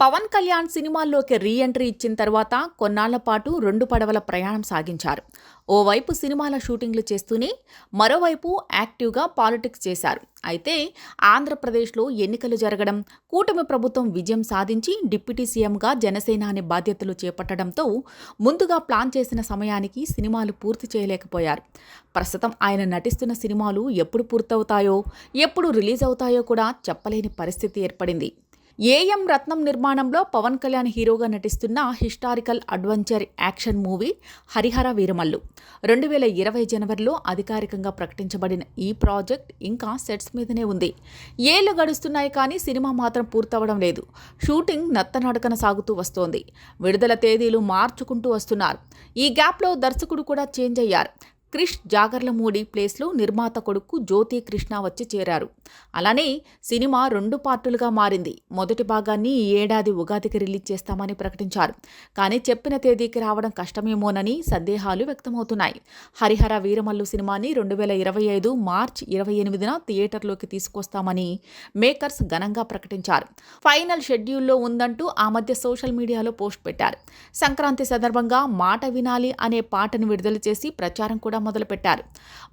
పవన్ కళ్యాణ్ సినిమాల్లోకి re entry ఇచ్చిన తర్వాత కొన్నాళ్ళ పాటు రెండు పడవల ప్రయాణం సాగించారు. ఓవైపు సినిమాల షూటింగ్లు చేస్తూనే మరోవైపు యాక్టివ్గా పాలిటిక్స్ చేశారు. అయితే ఆంధ్రప్రదేశ్లో ఎన్నికలు జరగడం కూటమి ప్రభుత్వం విజయం సాధించి డిప్యూటీ సీఎంగా జనసేన అనే బాధ్యతలు చేపట్టడంతో ముందుగా ప్లాన్ చేసిన సమయానికి సినిమాలు పూర్తి చేయలేకపోయారు. ప్రస్తుతం ఆయన నటిస్తున్న సినిమాలు ఎప్పుడు పూర్తవుతాయో ఎప్పుడు రిలీజ్ అవుతాయో కూడా చెప్పలేని పరిస్థితి ఏర్పడింది. ఏఎం రత్నం నిర్మాణంలో పవన్ కళ్యాణ్ హీరోగా నటిస్తున్న historical adventure action movie Harihara Veeramallu. రెండు వేల ఇరవై జనవరిలో అధికారికంగా ప్రకటించబడిన ఈ ప్రాజెక్ట్ ఇంకా సెట్స్ మీదనే ఉంది. ఏళ్ళు గడుస్తున్నాయి కానీ సినిమా మాత్రం పూర్తవడం లేదు. షూటింగ్ నత్తనడకన సాగుతూ వస్తోంది. విడుదల తేదీలు మార్చుకుంటూ వస్తున్నారు. ఈ గ్యాప్లో దర్శకుడు కూడా చేంజ్ అయ్యారు. క్రిష్ జాగర్లమూడి ప్లేస్లో నిర్మాత కొడుకు జ్యోతి కృష్ణ వచ్చి చేరారు. అలానే సినిమా రెండు పార్టులుగా మారింది. మొదటి భాగాన్ని ఈ ఏడాది ఉగాదికి రిలీజ్ చేస్తామని ప్రకటించారు. కానీ చెప్పిన తేదీకి రావడం కష్టమేమోనని సందేహాలు వ్యక్తమవుతున్నాయి. హరిహర వీరమల్లు సినిమాని రెండు వేల ఇరవై ఐదు మార్చ్ ఇరవై ఎనిమిదిన థియేటర్లోకి తీసుకొస్తామని మేకర్స్ ఘనంగా ప్రకటించారు. ఫైనల్ షెడ్యూల్లో ఉందంటూ ఆ మధ్య సోషల్ మీడియాలో పోస్ట్ పెట్టారు. సంక్రాంతి సందర్భంగా మాట వినాలి అనే పాటను విడుదల చేసి ప్రచారం కూడా మొదలుపెట్టారు.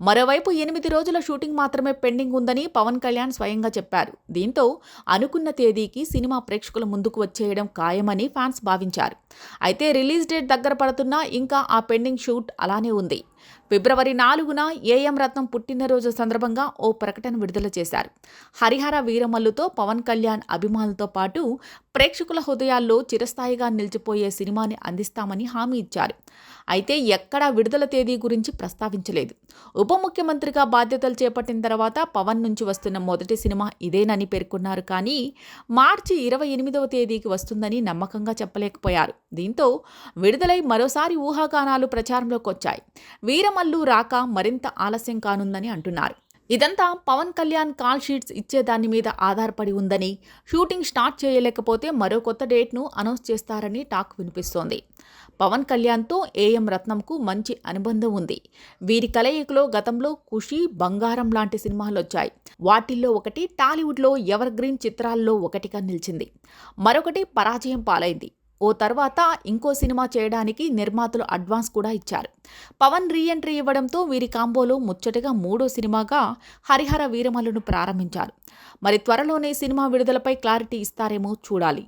మరోవైపు ఎనిమిది రోజుల షూటింగ్ మాత్రమే పెండింగ్ ఉందని పవన్ కళ్యాణ్ స్వయంగా చెప్పారు. దీంతో అనుకున్న తేదీకి సినిమా ప్రేక్షకుల ముందుకు వచ్చేయడం ఖాయమని ఫ్యాన్స్ భావించారు. అయితే రిలీజ్ డేట్ దగ్గర పడుతున్నా ఇంకా ఆ పెండింగ్ షూట్ అలానే ఉంది. ఫిబ్రవరి నాలుగున ఏఎం రత్నం పుట్టినరోజు సందర్భంగా ఓ ప్రకటన విడుదల చేశారు. హరిహర వీరమల్లుతో పవన్ కళ్యాణ్ అభిమానులతో పాటు ప్రేక్షకుల హృదయాల్లో చిరస్థాయిగా నిలిచిపోయే సినిమాని అందిస్తామని హామీ ఇచ్చారు. అయితే ఎక్కడా విడుదల తేదీ గురించి ప్రస్తావించలేదు. ఉప ముఖ్యమంత్రిగా బాధ్యతలు చేపట్టిన తర్వాత పవన్ నుంచి వస్తున్న మొదటి సినిమా ఇదేనని పేర్కొన్నారు. కానీ మార్చి ఇరవై ఎనిమిదవ తేదీకి వస్తుందని నమ్మకంగా చెప్పలేకపోయారు. దీంతో విడుదలై మరోసారి ఊహాగానాలు ప్రచారంలోకి వచ్చాయి. వీరమల్లు రాక మరింత ఆలస్యం కానుందని అంటున్నారు. ఇదంతా పవన్ కళ్యాణ్ కాల్ షీట్స్ ఇచ్చే దాని మీద ఆధారపడి ఉందని షూటింగ్ స్టార్ట్ చేయలేకపోతే మరో కొత్త డేట్ను అనౌన్స్ చేస్తారని టాక్ వినిపిస్తోంది. పవన్ కళ్యాణ్తో ఏఎం రత్నంకు మంచి అనుబంధం ఉంది. వీరి కలయికలో గతంలో ఖుషి బంగారం లాంటి సినిమాలు వచ్చాయి. వాటిల్లో ఒకటి టాలీవుడ్లో ఎవర్ గ్రీన్ చిత్రాల్లో ఒకటిగా నిలిచింది. మరొకటి పరాజయం పాలైంది. ఓ తర్వాత ఇంకో సినిమా చేయడానికి నిర్మాతలు అడ్వాన్స్ కూడా ఇచ్చారు. పవన్ రీఎంట్రీ ఇవ్వడంతో వీరి కాంబోలో ముచ్చటగా మూడో సినిమాగా హరిహర వీరమల్లును ప్రారంభించారు. మరి త్వరలోనే సినిమా విడుదలపై క్లారిటీ ఇస్తారేమో చూడాలి.